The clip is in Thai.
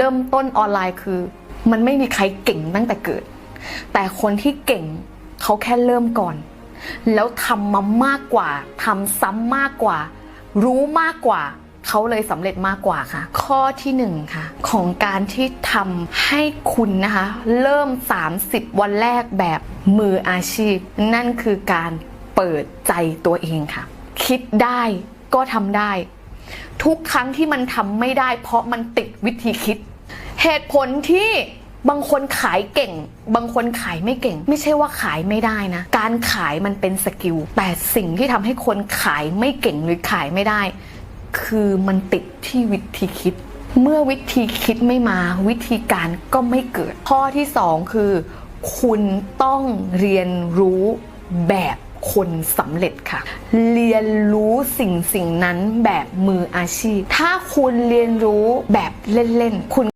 เริ่มต้นออนไลน์คือ มันไม่มีใครเก่งตั้งแต่เกิด แต่คนที่เก่งเขาแค่เริ่มก่อน แล้วทำมามากกว่าทำซ้ำมากกว่า รู้มากกว่าเขาเลยสำเร็จมากกว่าค่ะ ข้อที่หนึ่งค่ะ ของการที่ทำให้คุณนะคะ เริ่ม 30 วันแรกแบบมืออาชีพ นั่นคือการเปิดใจตัวเองค่ะ คิดได้ก็ทำได้ ทุกครั้งที่มันทำไม่ได้ เพราะมันติดวิธีคิด เหตุผลที่บางคนขายเก่ง บางคนขายไม่เก่ง ไม่ใช่ว่าขายไม่ได้นะ การขายมันเป็นสกิล แต่สิ่งที่ทำให้คนขายไม่เก่งหรือขายไม่ได้ คือมันติดที่วิธีคิด เมื่อวิธีคิดไม่มาวิธีการก็ไม่เกิด ข้อที่สองคือ คุณต้องเรียนรู้แบบคนสำเร็จค่ะ เรียนรู้สิ่งสิ่งนั้นแบบมืออาชีพ ถ้าคุณเรียนรู้แบบเล่นๆคุณ